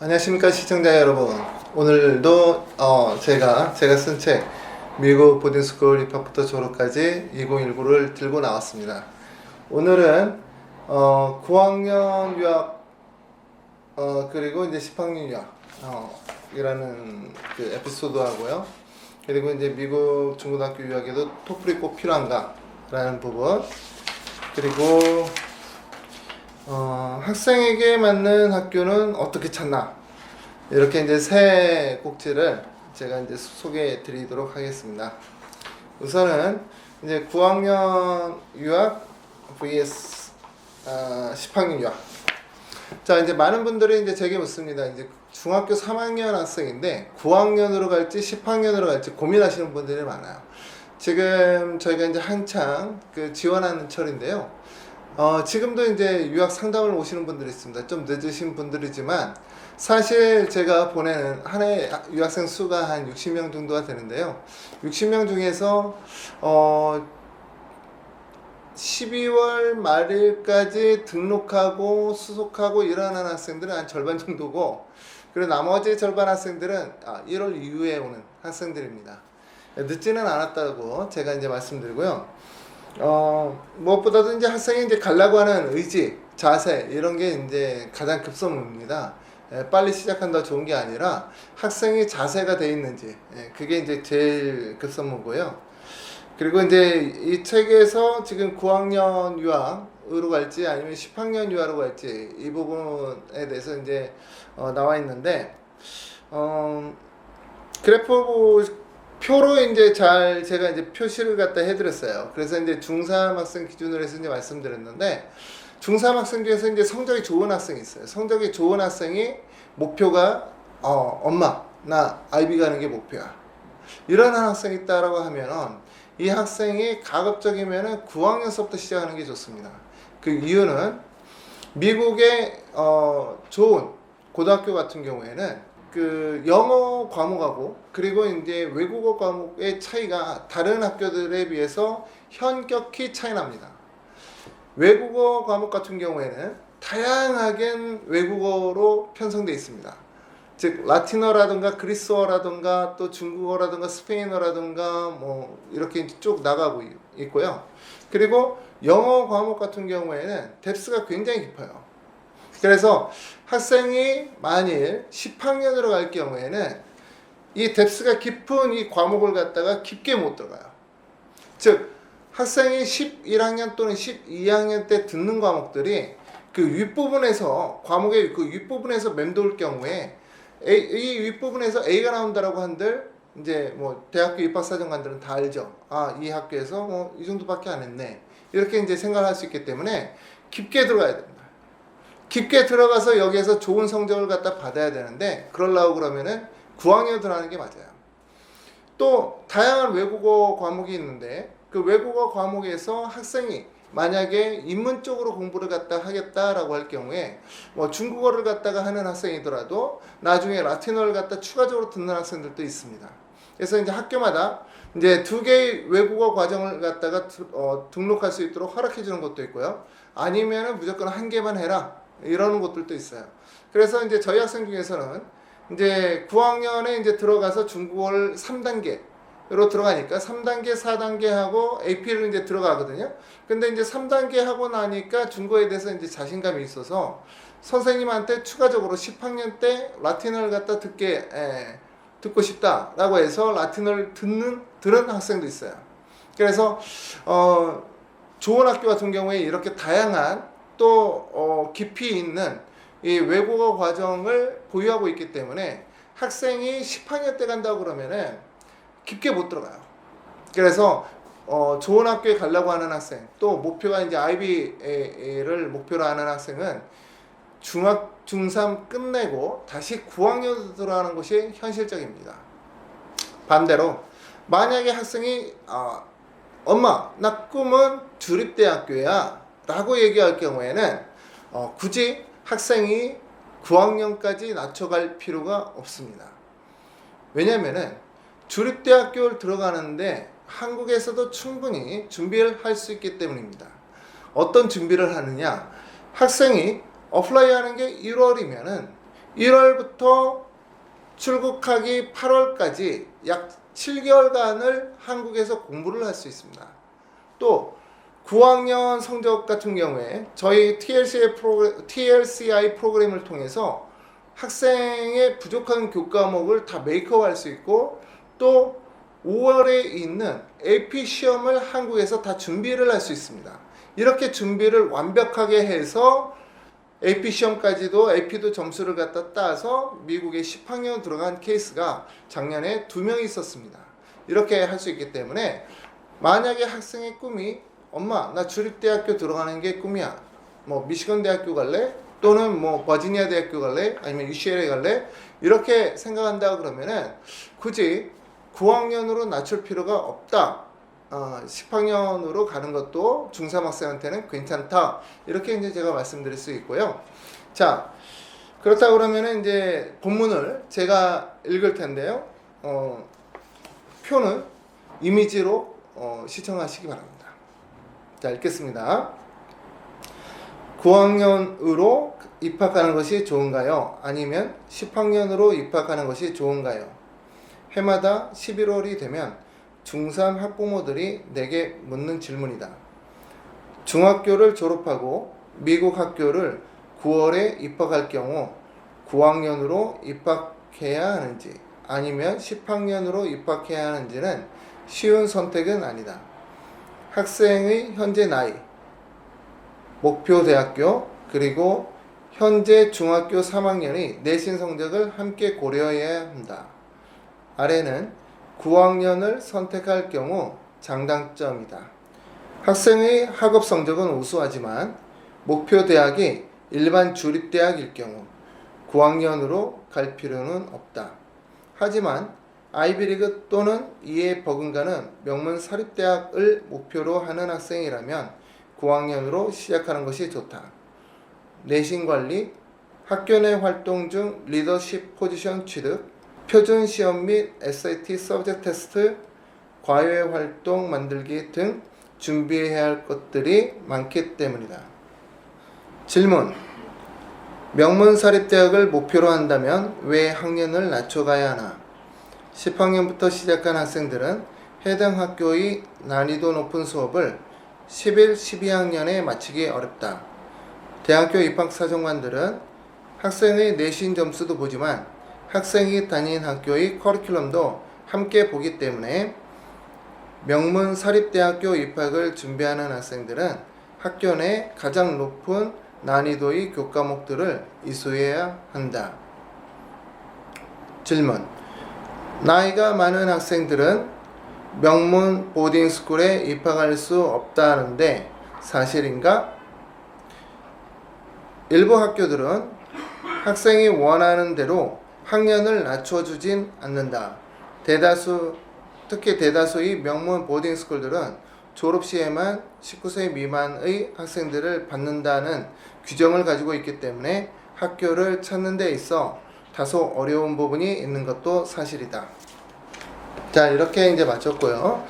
안녕하십니까 시청자 여러분. 오늘도 어, 제가 제가 쓴 책 미국 보딩스쿨 입학부터 졸업까지 2019를 들고 나왔습니다. 오늘은 어, 9학년 유학 어, 그리고 이제 10학년 유학 어, 이라는 그 에피소드 하고요. 그리고 이제 미국 중고등학교 유학에도 토플이 꼭 필요한가라는 부분 그리고 어, 학생에게 맞는 학교는 어떻게 찾나 이렇게 이제 세 꼭지를 제가 이제 소개해 드리도록 하겠습니다. 우선은 이제 9학년 유학 vs 아, 10학년 유학. 자 이제 많은 분들이 이제 제게 묻습니다. 이제 중학교 3학년 학생인데 9학년으로 갈지 10학년으로 갈지 고민하시는 분들이 많아요. 지금 저희가 이제 한창 그 지원하는 철인데요. 어, 지금도 이제 유학 상담을 오시는 분들이 있습니다. 좀 늦으신 분들이지만 사실 제가 보내는 한 해 유학생 수가 한 60명 정도가 되는데요. 60명 중에서 어 12월 말일까지 등록하고 수속하고 일어나는 학생들은 한 절반 정도고 그리고 나머지 절반 학생들은 아, 1월 이후에 오는 학생들입니다. 늦지는 않았다고 제가 이제 말씀드리고요. 어, 무엇보다도 이제 학생이 이제 가려고 하는 의지, 자세 이런 게 이제 가장 급선무입니다. 예, 빨리 시작한다 좋은 게 아니라 학생이 자세가 돼 있는지 예, 그게 이제 제일 급선무고요. 그리고 이제 이 책에서 지금 9학년 유학으로 갈지 아니면 10학년 유학으로 갈지 이 부분에 대해서 이제 어, 나와 있는데 어, 그래프 표로 이제 잘 제가 이제 표시를 갖다 해드렸어요. 그래서 이제 중3 학생 기준으로 해서 이제 말씀드렸는데 중3 학생 중에서 이제 성적이 좋은 학생이 있어요. 성적이 좋은 학생이 목표가 어, 엄마 나 아이비 가는 게 목표야. 이런 학생이 있다라고 하면은 이 학생이 가급적이면은 9학년서부터 시작하는 게 좋습니다. 그 이유는 미국의 어, 좋은 고등학교 같은 경우에는 그 영어 과목하고 그리고 이제 외국어 과목의 차이가 다른 학교들에 비해서 현격히 차이 납니다. 외국어 과목 같은 경우에는 다양하게 외국어로 편성되어 있습니다. 즉 라틴어라든가 그리스어라든가 또 중국어라든가 스페인어라든가 뭐 이렇게 쭉 나가고 있고요. 그리고 영어 과목 같은 경우에는 뎁스가 굉장히 깊어요. 그래서 학생이 만일 10학년으로 갈 경우에는 이 뎁스가 깊은 이 과목을 갖다가 깊게 못 들어가요. 즉 학생이 11학년 또는 12학년 때 듣는 과목들이 그 윗부분에서 과목의 그 윗부분에서 맴돌 경우에 A, 이 윗부분에서 A가 나온다라고 한들 이제 뭐 대학교 입학사정관들은 다 알죠. 아 이 학교에서 뭐 이 정도밖에 안 했네. 이렇게 이제 생각할 수 있기 때문에 깊게 들어가야 됩니다. 깊게 들어가서 여기에서 좋은 성적을 갖다 받아야 되는데 그러려고 그러면은 9학년 들어가는 게 맞아요. 또 다양한 외국어 과목이 있는데 그 외국어 과목에서 학생이 만약에 인문 쪽으로 공부를 갖다 하겠다라고 할 경우에 뭐 중국어를 갖다가 하는 학생이더라도 나중에 라틴어를 갖다 추가적으로 듣는 학생들도 있습니다. 그래서 이제 학교마다 이제 두 개의 외국어 과정을 갖다가 어, 등록할 수 있도록 허락해 주는 것도 있고요. 아니면은 무조건 한 개만 해라 이러는 것들도 있어요. 그래서 이제 저희 학생 중에서는 이제 9학년에 이제 들어가서 중국어를 3단계로 들어가니까 3단계, 4단계 하고 AP를 이제 들어가거든요. 근데 이제 3단계 하고 나니까 중국어에 대해서 이제 자신감이 있어서 선생님한테 추가적으로 10학년 때 라틴어를 갖다 듣게 에, 듣고 싶다라고 해서 라틴어를 듣는 들은 학생도 있어요. 그래서 어 좋은 학교 같은 경우에 이렇게 다양한 또 어, 깊이 있는 이 외국어 과정을 보유하고 있기 때문에 학생이 10학년 때 간다고 그러면은 깊게 못 들어가요. 그래서 어, 좋은 학교에 가려고 하는 학생, 또 목표가 이제 아이비를 목표로 하는 학생은 중학 중3 끝내고 다시 9학년 들어가는 것이 현실적입니다. 반대로 만약에 학생이 아, 엄마 나 꿈은 주립대학교야 라고 얘기할 경우에는 어, 굳이 학생이 9학년까지 낮춰갈 필요가 없습니다. 왜냐면은 주립대학교를 들어가는데 한국에서도 충분히 준비를 할 수 있기 때문입니다. 어떤 준비를 하느냐? 학생이 어플라이 하는 게 1월이면은 1월부터 출국하기 8월까지 약 7개월간을 한국에서 공부를 할 수 있습니다. 또 9학년 성적 같은 경우에 저희 TLCI, 프로그램, TLCI 프로그램을 통해서 학생의 부족한 교과목을 다 메이크업 할 수 있고 또 5월에 있는 AP 시험을 한국에서 다 준비를 할 수 있습니다. 이렇게 준비를 완벽하게 해서 AP 시험까지도 AP도 점수를 갖다 따서 미국에 10학년 들어간 케이스가 작년에 두 명 있었습니다. 이렇게 할 수 있기 때문에 만약에 학생의 꿈이 엄마 나 주립대학교 들어가는 게 꿈이야. 뭐 미시건 대학교 갈래? 또는 뭐 버지니아 대학교 갈래? 아니면 UCLA 갈래? 이렇게 생각한다 그러면은 굳이 9학년으로 낮출 필요가 없다. 어, 10학년으로 가는 것도 중3 학생한테는 괜찮다. 이렇게 이제 제가 말씀드릴 수 있고요. 자, 그렇다 그러면은 이제 본문을 제가 읽을 텐데요. 어, 표는 이미지로 어, 시청하시기 바랍니다. 자, 읽겠습니다. 9학년으로 입학하는 것이 좋은가요? 아니면 10학년으로 입학하는 것이 좋은가요? 해마다 11월이 되면 중3 학부모들이 내게 묻는 질문이다. 중학교를 졸업하고 미국 학교를 9월에 입학할 경우 9학년으로 입학해야 하는지 아니면 10학년으로 입학해야 하는지는 쉬운 선택은 아니다. 학생의 현재 나이, 목표 대학교, 그리고 현재 중학교 3학년이 내신 성적을 함께 고려해야 한다. 아래는 9학년을 선택할 경우 장단점이다. 학생의 학업 성적은 우수하지만 목표 대학이 일반 주립대학일 경우 9학년으로 갈 필요는 없다. 하지만 아이비리그 또는 이에 버금가는 명문 사립대학을 목표로 하는 학생이라면 9학년으로 시작하는 것이 좋다. 내신 관리, 학교 내 활동 중 리더십 포지션 취득, 표준 시험 및 SAT 서브젝트 테스트, 과외 활동 만들기 등 준비해야 할 것들이 많기 때문이다. 질문. 명문 사립대학을 목표로 한다면 왜 학년을 낮춰가야 하나? 10학년부터 시작한 학생들은 해당 학교의 난이도 높은 수업을 11, 12학년에 마치기 어렵다. 대학교 입학 사정관들은 학생의 내신 점수도 보지만 학생이 다닌 학교의 커리큘럼도 함께 보기 때문에 명문 사립대학교 입학을 준비하는 학생들은 학교 내 가장 높은 난이도의 교과목들을 이수해야 한다. 질문. 나이가 많은 학생들은 명문 보딩스쿨에 입학할 수 없다는데 사실인가? 일부 학교들은 학생이 원하는 대로 학년을 낮춰주진 않는다. 대다수, 특히 대다수의 명문 보딩스쿨들은 졸업 시에만 19세 미만의 학생들을 받는다는 규정을 가지고 있기 때문에 학교를 찾는 데 있어 다소 어려운 부분이 있는 것도 사실이다. 자, 이렇게 이제 마쳤고요.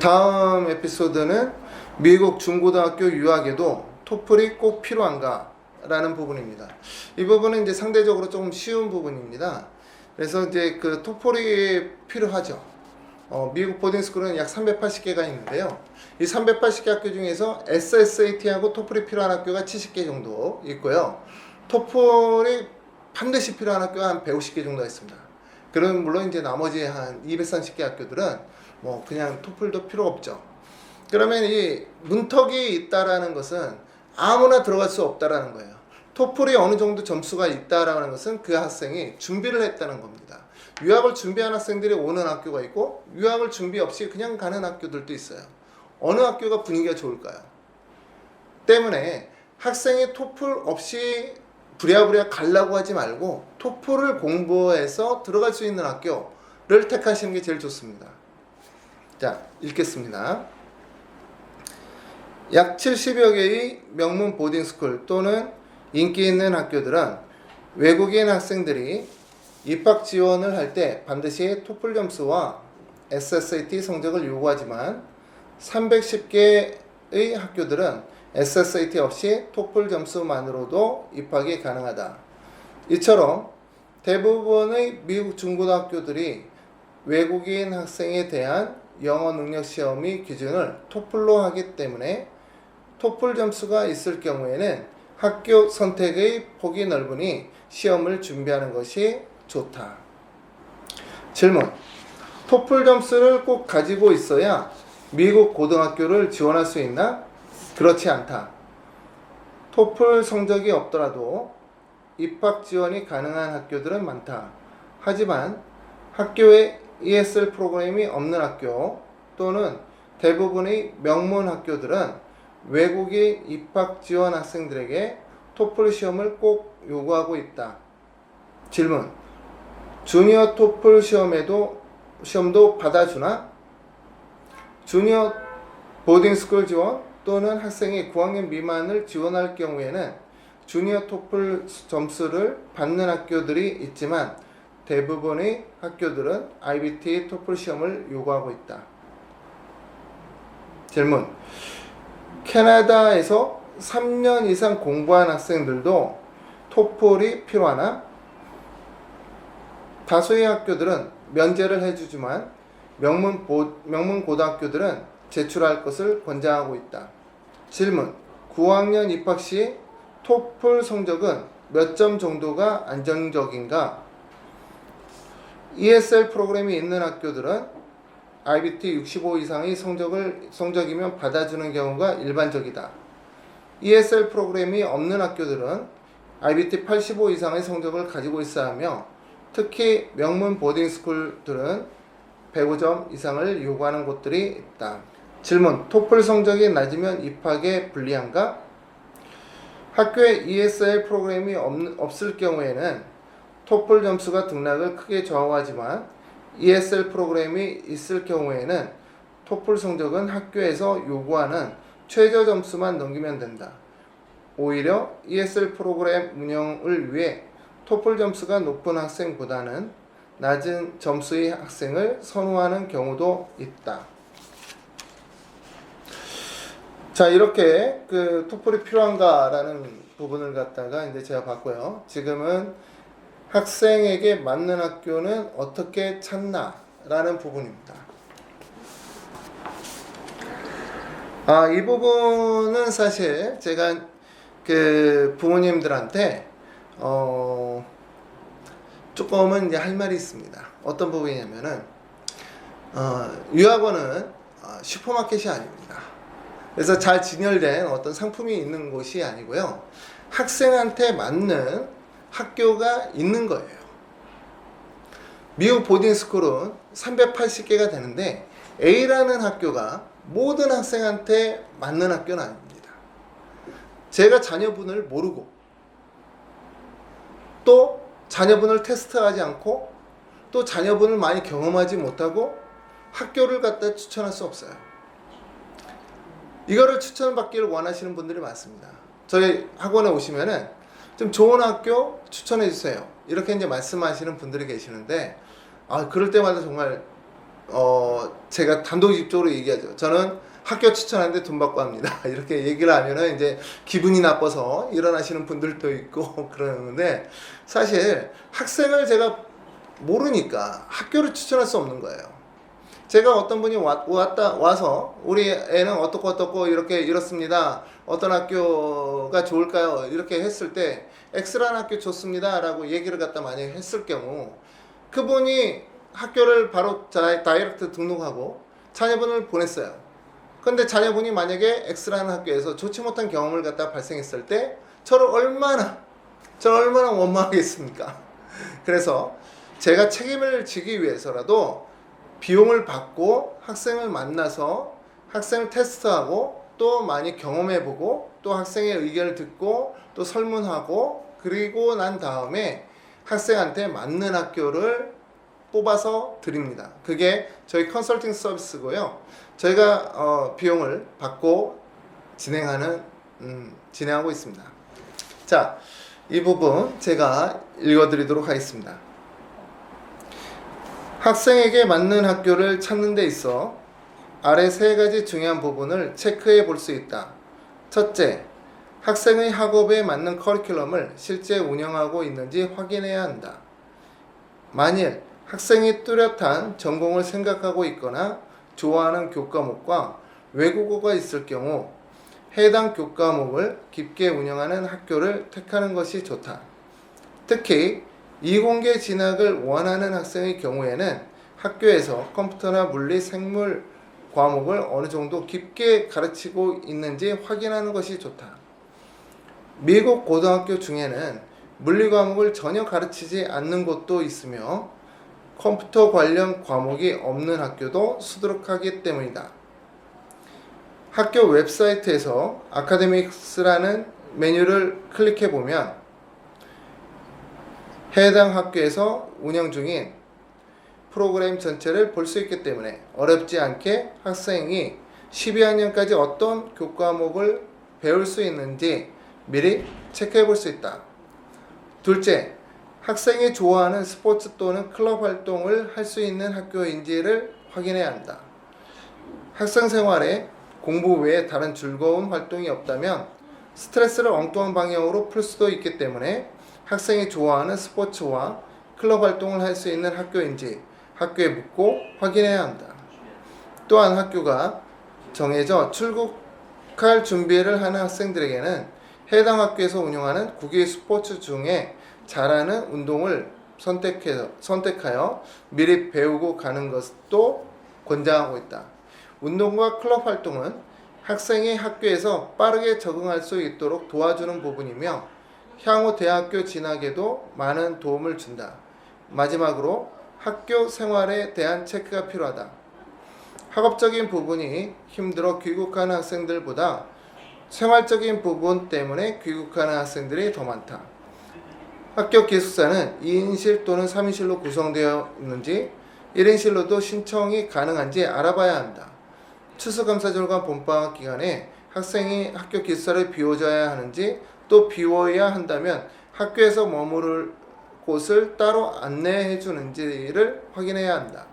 다음 에피소드는 미국 중고등학교 유학에도 토플이 꼭 필요한가? 라는 부분입니다. 이 부분은 이제 상대적으로 조금 쉬운 부분입니다. 그래서 이제 그 토플이 필요하죠. 어, 미국 보딩스쿨은 약 380개가 있는데요. 이 380개 학교 중에서 SSAT하고 토플이 필요한 학교가 70개 정도 있고요. 토플이 반드시 필요한 학교가 한 150개 정도 있습니다. 그럼 물론 이제 나머지 한 230개 학교들은 뭐 그냥 토플도 필요 없죠. 그러면 이 문턱이 있다라는 것은 아무나 들어갈 수 없다라는 거예요. 토플이 어느 정도 점수가 있다라는 것은 그 학생이 준비를 했다는 겁니다. 유학을 준비한 학생들이 오는 학교가 있고 유학을 준비 없이 그냥 가는 학교들도 있어요. 어느 학교가 분위기가 좋을까요? 때문에 학생이 토플 없이 부랴부랴 가려고 하지 말고 토플을 공부해서 들어갈 수 있는 학교를 택하시는 게 제일 좋습니다. 자, 읽겠습니다. 약 70여 개의 명문 보딩스쿨 또는 인기 있는 학교들은 외국인 학생들이 입학 지원을 할 때 반드시 토플 점수와 SSAT 성적을 요구하지만 310개의 학교들은 SSAT 없이 토플 점수만으로도 입학이 가능하다. 이처럼 대부분의 미국 중고등학교들이 외국인 학생에 대한 영어 능력 시험의 기준을 토플로 하기 때문에 토플 점수가 있을 경우에는 학교 선택의 폭이 넓으니 시험을 준비하는 것이 좋다. 질문. 토플 점수를 꼭 가지고 있어야 미국 고등학교를 지원할 수 있나? 그렇지 않다. 토플 성적이 없더라도 입학 지원이 가능한 학교들은 많다. 하지만 학교에 ESL 프로그램이 없는 학교 또는 대부분의 명문 학교들은 외국인 입학 지원 학생들에게 토플 시험을 꼭 요구하고 있다. 질문. 주니어 토플 시험에도 시험도 받아주나? 주니어 보딩 스쿨 지원 또는 학생이 9학년 미만을 지원할 경우에는 주니어 토플 점수를 받는 학교들이 있지만 대부분의 학교들은 IBT 토플 시험을 요구하고 있다. 질문. 캐나다에서 3년 이상 공부한 학생들도 토플이 필요하나? 다수의 학교들은 면제를 해주지만 명문, 보, 명문 고등학교들은 제출할 것을 권장하고 있다. 질문. 9학년 입학 시 토플 성적은 몇 점 정도가 안정적인가? ESL 프로그램이 있는 학교들은 IBT 65 이상의 성적을 성적이면 받아주는 경우가 일반적이다. ESL 프로그램이 없는 학교들은 IBT 85 이상의 성적을 가지고 있어야 하며 특히 명문 보딩 스쿨들은 105점 이상을 요구하는 곳들이 있다. 질문: 토플 성적이 낮으면 입학에 불리한가? 학교에 ESL 프로그램이 없, 없을 경우에는 토플 점수가 등락을 크게 좌우하지만 ESL 프로그램이 있을 경우에는 토플 성적은 학교에서 요구하는 최저 점수만 넘기면 된다. 오히려 ESL 프로그램 운영을 위해 토플 점수가 높은 학생보다는 낮은 점수의 학생을 선호하는 경우도 있다. 자 이렇게 그 토플이 필요한가라는 부분을 갖다가 이제 제가 봤고요. 지금은 학생에게 맞는 학교는 어떻게 찾나라는 부분입니다. 아, 이 부분은 사실 제가 그 부모님들한테 어 조금은 이제 할 말이 있습니다. 어떤 부분이냐면은 어, 유학원은 어, 슈퍼마켓이 아닙니다. 그래서 잘 진열된 어떤 상품이 있는 곳이 아니고요. 학생한테 맞는 학교가 있는 거예요. 미국 보딩스쿨은 380개가 되는데 A라는 학교가 모든 학생한테 맞는 학교는 아닙니다. 제가 자녀분을 모르고 또 자녀분을 테스트하지 않고 또 자녀분을 많이 경험하지 못하고 학교를 갖다 추천할 수 없어요. 이거를 추천받기를 원하시는 분들이 많습니다. 저희 학원에 오시면은 좀 좋은 학교 추천해 주세요. 이렇게 이제 말씀하시는 분들이 계시는데 아 그럴 때마다 정말 어 제가 단도직입적으로 얘기하죠. 저는 학교 추천하는데 돈 받고 합니다. 이렇게 얘기를 하면은 이제 기분이 나빠서 일어나시는 분들도 있고 그러는데 사실 학생을 제가 모르니까 학교를 추천할 수 없는 거예요. 제가 어떤 분이 왔, 왔다 와서 우리 애는 어떻고 어떻고 이렇게 이렇습니다. 어떤 학교가 좋을까요? 이렇게 했을 때 X라는 학교 좋습니다라고 얘기를 갖다 만약에 했을 경우 그분이 학교를 바로 자- 다이렉트 등록하고 자녀분을 보냈어요. 근데 자녀분이 만약에 X라는 학교에서 좋지 못한 경험을 갖다 발생했을 때 저를 얼마나 저를 얼마나 원망하겠습니까? 그래서 제가 책임을 지기 위해서라도 비용을 받고 학생을 만나서 학생을 테스트하고 또 많이 경험해보고 또 학생의 의견을 듣고 또 설문하고 그리고 난 다음에 학생한테 맞는 학교를 뽑아서 드립니다. 그게 저희 컨설팅 서비스고요. 저희가 어, 비용을 받고 진행하는 음, 진행하고 있습니다. 자, 이 부분 제가 읽어드리도록 하겠습니다. 학생에게 맞는 학교를 찾는 데 있어 아래 세 가지 중요한 부분을 체크해 볼 수 있다. 첫째, 학생의 학업에 맞는 커리큘럼을 실제 운영하고 있는지 확인해야 한다. 만일 학생이 뚜렷한 전공을 생각하고 있거나 좋아하는 교과목과 외국어가 있을 경우 해당 교과목을 깊게 운영하는 학교를 택하는 것이 좋다. 특히 이공계 진학을 원하는 학생의 경우에는 학교에서 컴퓨터나 물리, 생물 과목을 어느 정도 깊게 가르치고 있는지 확인하는 것이 좋다. 미국 고등학교 중에는 물리 과목을 전혀 가르치지 않는 곳도 있으며 컴퓨터 관련 과목이 없는 학교도 수두룩하기 때문이다. 학교 웹사이트에서 아카데믹스라는 메뉴를 클릭해 보면 해당 학교에서 운영 중인 프로그램 전체를 볼 수 있기 때문에 어렵지 않게 학생이 12학년까지 어떤 교과목을 배울 수 있는지 미리 체크해 볼 수 있다. 둘째, 학생이 좋아하는 스포츠 또는 클럽 활동을 할 수 있는 학교인지를 확인해야 한다. 학생 생활에 공부 외에 다른 즐거운 활동이 없다면 스트레스를 엉뚱한 방향으로 풀 수도 있기 때문에 학생이 좋아하는 스포츠와 클럽 활동을 할 수 있는 학교인지 학교에 묻고 확인해야 한다. 또한 학교가 정해져 출국할 준비를 하는 학생들에게는 해당 학교에서 운영하는 국외 스포츠 중에 잘하는 운동을 선택해서 선택하여 미리 배우고 가는 것도 권장하고 있다. 운동과 클럽 활동은 학생이 학교에서 빠르게 적응할 수 있도록 도와주는 부분이며 향후 대학교 진학에도 많은 도움을 준다. 마지막으로 학교 생활에 대한 체크가 필요하다. 학업적인 부분이 힘들어 귀국하는 학생들보다 생활적인 부분 때문에 귀국하는 학생들이 더 많다. 학교 기숙사는 2인실 또는 3인실로 구성되어 있는지 1인실로도 신청이 가능한지 알아봐야 한다. 추수감사절과 봄방학 기간에 학생이 학교 기숙사를 비워줘야 하는지 또 비워야 한다면 학교에서 머무를 곳을 따로 안내해 주는지를 확인해야 한다.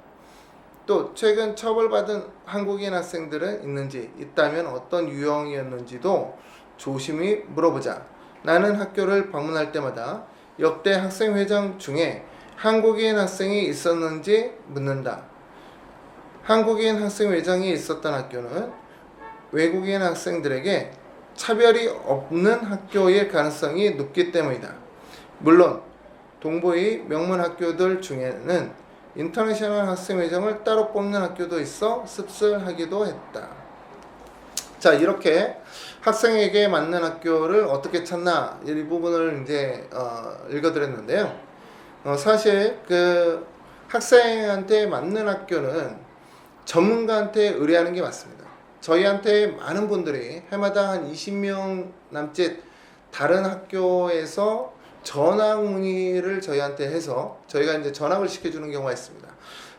또 최근 처벌받은 한국인 학생들은 있는지 있다면 어떤 유형이었는지도 조심히 물어보자. 나는 학교를 방문할 때마다 역대 학생회장 중에 한국인 학생이 있었는지 묻는다. 한국인 학생회장이 있었던 학교는 외국인 학생들에게 차별이 없는 학교일 가능성이 높기 때문이다. 물론 동부의 명문 학교들 중에는 인터내셔널 학생 회장을 따로 뽑는 학교도 있어 씁쓸하기도 했다. 자 이렇게 학생에게 맞는 학교를 어떻게 찾나 이 부분을 이제 어, 읽어드렸는데요. 어, 사실 그 학생한테 맞는 학교는 전문가한테 의뢰하는 게 맞습니다. 저희한테 많은 분들이 해마다 한 20명 남짓 다른 학교에서 전학 문의를 저희한테 해서 저희가 이제 전학을 시켜주는 경우가 있습니다.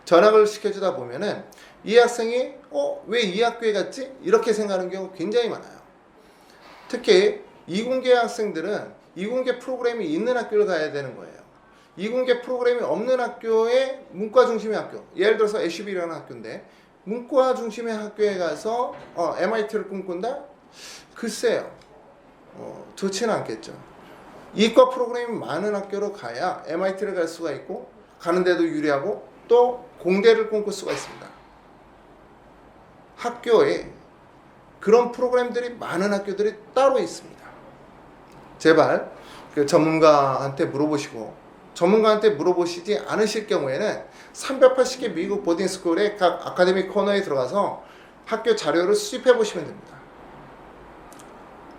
전학을 시켜주다 보면은 이 학생이 어 왜 이 학교에 갔지 이렇게 생각하는 경우 굉장히 많아요. 특히 이공계 학생들은 이공계 프로그램이 있는 학교를 가야 되는 거예요. 이공계 프로그램이 없는 학교에 문과 중심의 학교, 예를 들어서 애쉬비라는 학교인데 문과 중심의 학교에 가서 어, MIT를 꿈꾼다? 글쎄요, 어, 좋지는 않겠죠. 이과 프로그램이 많은 학교로 가야 MIT를 갈 수가 있고 가는데도 유리하고 또 공대를 꿈꿀 수가 있습니다. 학교에 그런 프로그램들이 많은 학교들이 따로 있습니다. 제발 그 전문가한테 물어보시고 전문가한테 물어보시지 않으실 경우에는 380개 미국 보딩스쿨의 각 아카데미 코너에 들어가서 학교 자료를 수집해 보시면 됩니다.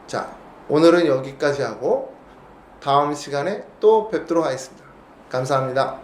자, 오늘은 여기까지 하고 다음 시간에 또 뵙도록 하겠습니다. 감사합니다.